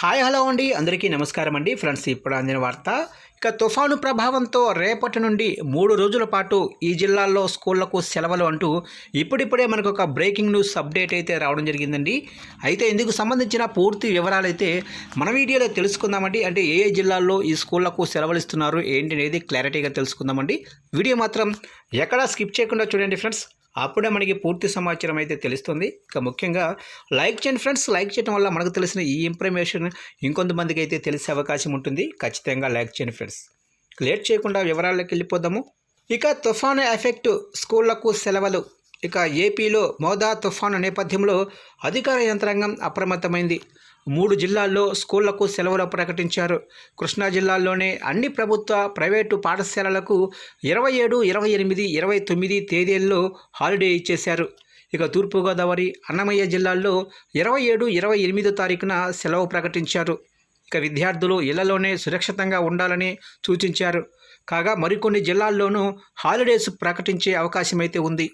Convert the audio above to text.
Hi hello అండి. అందరికీ నమస్కారం అండి. ఫ్రెండ్స్ ఇప్పుడు అందిన వార్త. ఇక తుఫాను ప్రభావంతో రేపటి నుండి మూడు రోజుల పాటు ఈ జిల్లాల్లో స్కూళ్ళకు సెలవులు అంటూ ఇప్పుడిప్పుడే మనకు ఒక బ్రేకింగ్ న్యూస్ అప్డేట్ అయితే రావడం జరిగిందండి. అయితే ఇందుకు సంబంధించిన పూర్తి వివరాలు అయితే మన వీడియోలో తెలుసుకుందామండి. అంటే ఏ ఏ జిల్లాల్లో ఈ స్కూళ్ళకు సెలవులు ఇస్తున్నారు ఏంటి అనేది క్లారిటీగా తెలుసుకుందామండి. వీడియో మాత్రం ఎక్కడా స్కిప్ చేయకుండా చూడండి ఫ్రెండ్స్. అప్పుడే మనకి పూర్తి సమాచారం అయితే తెలుస్తుంది. ఇక ముఖ్యంగా లైక్ చేయండి ఫ్రెండ్స్. లైక్ చేయడం వల్ల మనకు తెలిసిన ఈ ఇన్ఫర్మేషన్ ఇంకొంతమందికి అయితే తెలిసే అవకాశం ఉంటుంది. ఖచ్చితంగా లైక్ చేయండి ఫ్రెండ్స్. లేట్ చేయకుండా వివరాల్లోకి వెళ్ళిపోదాము. ఇక తుఫాను ఎఫెక్ట్ స్కూళ్ళకు సెలవులు. ఇక ఏపీలో మోదా తుఫాను నేపథ్యంలో అధికార యంత్రాంగం అప్రమత్తమైంది. మూడు జిల్లాల్లో స్కూళ్ళకు సెలవులు ప్రకటించారు. కృష్ణా జిల్లాలోనే అన్ని ప్రభుత్వ ప్రైవేటు పాఠశాలలకు ఇరవై ఏడు ఇరవై ఎనిమిది ఇరవై తొమ్మిది తేదీల్లో హాలిడే ఇచ్చేశారు. ఇక తూర్పుగోదావరి అన్నమయ్య జిల్లాల్లో ఇరవై ఏడు ఇరవై ఎనిమిదో తారీఖున సెలవు ప్రకటించారు. ఇక విద్యార్థులు ఇళ్ళలోనే సురక్షితంగా ఉండాలని సూచించారు. కాగా మరికొన్ని జిల్లాల్లోనూ హాలిడేస్ ప్రకటించే అవకాశమైతే ఉంది.